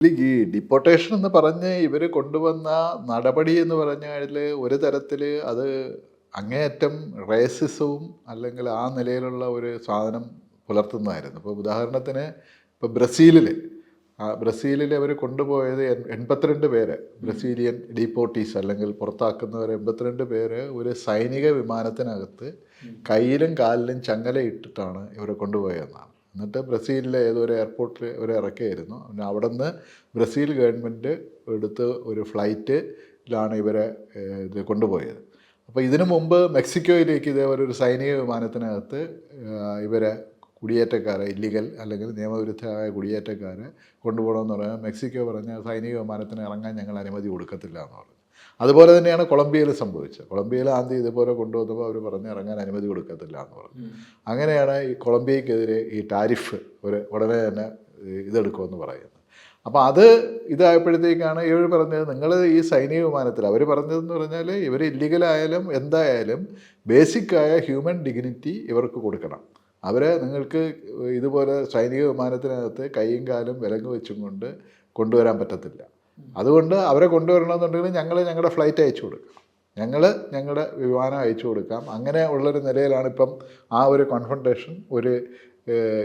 ഈ ഡിപ്പോട്ടേഷൻ എന്ന് പറഞ്ഞ് ഇവർ കൊണ്ടുവന്ന നടപടി എന്ന് പറഞ്ഞാൽ ഒരു തരത്തിൽ അത് അങ്ങേയറ്റം റേസിസവും അല്ലെങ്കിൽ ആ നിലയിലുള്ള ഒരു സാധനം പുലർത്തുന്നതായിരുന്നു. ഇപ്പോൾ ഉദാഹരണത്തിന് ഇപ്പോൾ ബ്രസീലിൽ ബ്രസീലിൽ അവർ കൊണ്ടുപോയത് എൺ- എൺപത്തിരണ്ട് പേര് ബ്രസീലിയൻ ഡീപ്പോട്ടീസ് അല്ലെങ്കിൽ പുറത്താക്കുന്നവർ എൺപത്തിരണ്ട് പേര് ഒരു സൈനിക വിമാനത്തിനകത്ത് കയ്യിലും കാലിലും ചങ്ങല ഇട്ടിട്ടാണ് ഇവരെ കൊണ്ടുപോയതെന്നാണ്. എന്നിട്ട് ബ്രസീലിലെ ഏതൊരു എയർപോർട്ടിൽ ഒരു ഇറക്കിയായിരുന്നു. പിന്നെ അവിടെ നിന്ന് ബ്രസീൽ ഗവൺമെന്റ് എടുത്ത് ഒരു ഫ്ലൈറ്റിലാണ് ഇവരെ ഇത് കൊണ്ടുപോയത്. അപ്പോൾ ഇതിനു മുമ്പ് മെക്സിക്കോയിലേക്ക് ഇതേപോലെ ഒരു സൈനിക വിമാനത്തിനകത്ത് ഇവരെ കുടിയേറ്റക്കാരെ ഇല്ലീഗൽ അല്ലെങ്കിൽ നിയമവിരുദ്ധമായ കുടിയേറ്റക്കാരെ കൊണ്ടുപോകണമെന്ന് പറഞ്ഞാൽ മെക്സിക്കോ പറഞ്ഞ സൈനിക വിമാനത്തിന് ഇറങ്ങാൻ ഞങ്ങൾ അനുമതി കൊടുക്കത്തില്ല എന്ന് പറഞ്ഞു. അതുപോലെ തന്നെയാണ് കൊളംബിയയിൽ സംഭവിച്ചത്. കൊളംബിയയിൽ ആദ്യം ഇതുപോലെ കൊണ്ടുവന്നപ്പോൾ അവർ പറഞ്ഞ് ഇറങ്ങാൻ അനുമതി കൊടുക്കത്തില്ല എന്ന് പറഞ്ഞു. അങ്ങനെയാണ് ഈ കൊളംബിയക്കെതിരെ ഈ ടാരിഫ് ഒരു ഉടനെ തന്നെ ഇതെടുക്കുമെന്ന് പറയുന്നത്. അപ്പോൾ അത് ഇതായപ്പോഴത്തേക്കാണ് ഇവർ പറഞ്ഞത് നിങ്ങൾ ഈ സൈനിക വിമാനത്തിൽ അവർ പറഞ്ഞതെന്ന് പറഞ്ഞാൽ ഇവർ ഇല്ലീഗലായാലും എന്തായാലും ബേസിക്കായ ഹ്യൂമൻ ഡിഗ്നിറ്റി ഇവർക്ക് കൊടുക്കണം. അവരെ നിങ്ങൾക്ക് ഇതുപോലെ സൈനിക വിമാനത്തിനകത്ത് കൈയും കാലും വിലങ്ങ് വെച്ചും കൊണ്ട് കൊണ്ടുവരാൻ പറ്റത്തില്ല. അതുകൊണ്ട് അവരെ കൊണ്ടുവരണമെന്നുണ്ടെങ്കിൽ ഞങ്ങൾ ഞങ്ങളുടെ ഫ്ലൈറ്റ് അയച്ചു കൊടുക്കാം. ഞങ്ങൾ ഞങ്ങളുടെ വിമാനം അയച്ചു കൊടുക്കാം. അങ്ങനെ ഉള്ളൊരു നിലയിലാണ് ഇപ്പം ആ ഒരു കോൺഫൺട്രേഷൻ ഒരു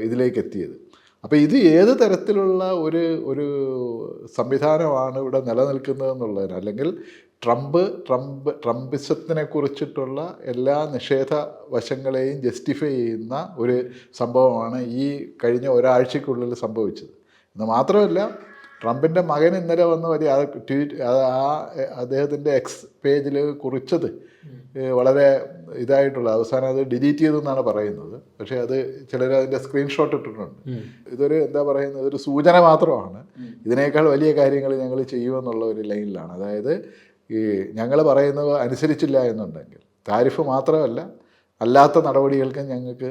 ഇതിലേക്ക് എത്തിയത് അപ്പോൾ ഇത് ഏത് തരത്തിലുള്ള ഒരു ഒരു സംവിധാനമാണ് ഇവിടെ നിലനിൽക്കുന്നത് എന്നുള്ളതിന് അല്ലെങ്കിൽ ട്രംപ് ട്രംപ് ട്രംപിസത്തിനെ കുറിച്ചിട്ടുള്ള എല്ലാ നിഷേധ വശങ്ങളെയും ജസ്റ്റിഫൈ ചെയ്യുന്ന ഒരു സംഭവമാണ് ഈ കഴിഞ്ഞ ഒരാഴ്ചക്കുള്ളിൽ സംഭവിച്ചത്. എന്ന് മാത്രമല്ല ട്രംപിന്റെ മകൻ ഇന്നലെ വന്ന് വരി ആ ട്വീറ്റ് അത് ആ അദ്ദേഹത്തിന്റെ എക്സ് പേജിൽ കുറിച്ചത് വളരെ ഇതായിട്ടുള്ള അവസാനം അത് ഡിലീറ്റ് ചെയ്തെന്നാണ് പറയുന്നത്. പക്ഷേ അത് ചിലർ അതിന്റെ സ്ക്രീൻഷോട്ട് ഇട്ടിട്ടുണ്ട്. ഇതൊരു എന്താ പറയുന്നത് ഒരു സൂചന മാത്രമാണ്. ഇതിനേക്കാൾ വലിയ കാര്യങ്ങൾ ഞങ്ങൾ ചെയ്യുമെന്നുള്ള ഒരു ലൈനിലാണ്. അതായത് ഈ ഞങ്ങൾ പറയുന്നത് അനുസരിച്ചില്ല എന്നുണ്ടെങ്കിൽ താരിഫ് മാത്രമല്ല അല്ലാത്ത നടപടികൾക്ക് ഞങ്ങൾക്ക്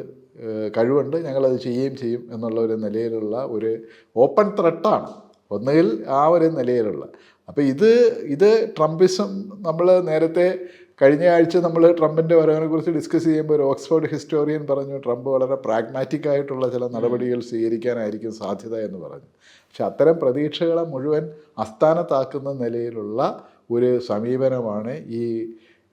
കഴിവുണ്ട് ഞങ്ങളത് ചെയ്യുകയും ചെയ്യും എന്നുള്ള ഒരു നിലയിലുള്ള ഒരു ഓപ്പൺ ത്രെട്ടാണ് ഒന്നുകിൽ ആ ഒരു നിലയിലുള്ള. അപ്പോൾ ഇത് ഇത് ട്രംപിസം നമ്മൾ നേരത്തെ കഴിഞ്ഞ ആഴ്ച നമ്മൾ ട്രംപിന്റെ വരവിനെ കുറിച്ച് ഡിസ്കസ് ചെയ്യുമ്പോൾ ഒരു ഓക്സ്ഫോർഡ് ഹിസ്റ്റോറിയൻ പറഞ്ഞു ട്രംപ് വളരെ പ്രാഗ്മാറ്റിക് ആയിട്ടുള്ള ചില നടപടികൾ സ്വീകരിക്കാനായിരിക്കും സാധ്യത എന്ന് പറഞ്ഞു. പക്ഷെ അത്തരം പ്രതീക്ഷകളെ മുഴുവൻ അസ്ഥാനത്താക്കുന്ന നിലയിലുള്ള ഒരു സമീപനമാണ് ഈ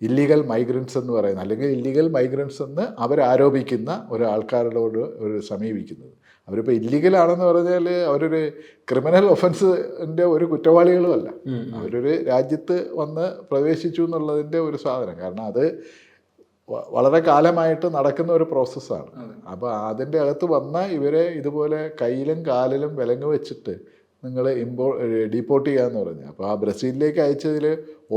ഇല്ലീഗൽ മൈഗ്രൻസ് എന്ന് പറയുന്നത് അല്ലെങ്കിൽ ഇല്ലീഗൽ മൈഗ്രൻസ് എന്ന് അവരാരോപിക്കുന്ന ഒരു ആൾക്കാരോട് ഒരു സമീപിക്കുന്നത്. അവരിപ്പോൾ ഇല്ലീഗലാണെന്ന് പറഞ്ഞാൽ അവരൊരു ക്രിമിനൽ ഒഫൻസിന്റെ ഒരു കുറ്റവാളികളുമല്ല അവരൊരു രാജ്യത്ത് വന്ന് പ്രവേശിച്ചു എന്നുള്ളതിന്റെ ഒരു സാധനം. കാരണം അത് വളരെ കാലമായിട്ട് നടക്കുന്ന ഒരു പ്രോസസ്സാണ് അപ്പോൾ അതിന്റെ അകത്ത് വന്ന ഇവരെ ഇതുപോലെ കയ്യിലും കാലിലും വിലങ്ങ് വെച്ചിട്ട് നിങ്ങൾ ഇമ്പോ ഡീപ്പോർട്ട് ചെയ്യാന്ന് പറഞ്ഞു. അപ്പോൾ ആ ബ്രസീലിലേക്ക് അയച്ചതിൽ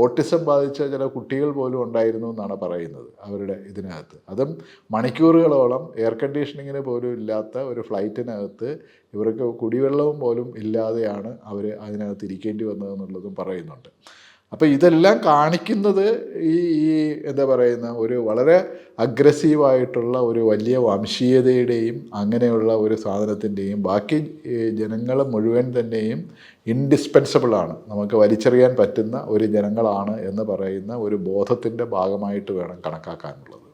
ഓട്ടിസം ബാധിച്ച ചില കുട്ടികൾ പോലും ഉണ്ടായിരുന്നു എന്നാണ് പറയുന്നത് അവരുടെ ഇതിനകത്ത്. അതും മണിക്കൂറുകളോളം എയർ കണ്ടീഷനിങ്ങിന് പോലും ഇല്ലാത്ത ഒരു ഫ്ലൈറ്റിനകത്ത് ഇവർക്ക് കുടിവെള്ളവും പോലും ഇല്ലാതെയാണ് അവർ അതിനകത്ത് ഇരിക്കേണ്ടി വന്നതെന്നുള്ളതും പറയുന്നുണ്ട്. അപ്പോൾ ഇതെല്ലാം കാണിക്കുന്നത് ഈ ഈ എന്താ പറയുന്ന ഒരു വളരെ അഗ്രസീവായിട്ടുള്ള ഒരു വലിയ വംശീയതയുടെയും അങ്ങനെയുള്ള ഒരു സാധനത്തിന്റെയും ബാക്കി ജനങ്ങൾ മുഴുവൻ തന്നെയും ഇൻഡിസ്പെൻസബിളാണ് നമുക്ക് വലിച്ചെറിയാൻ പറ്റുന്ന ഒരു ജനങ്ങളാണ് എന്ന് പറയുന്ന ഒരു ബോധത്തിന്റെ ഭാഗമായിട്ട് വേണം കണക്കാക്കാനുള്ളത്.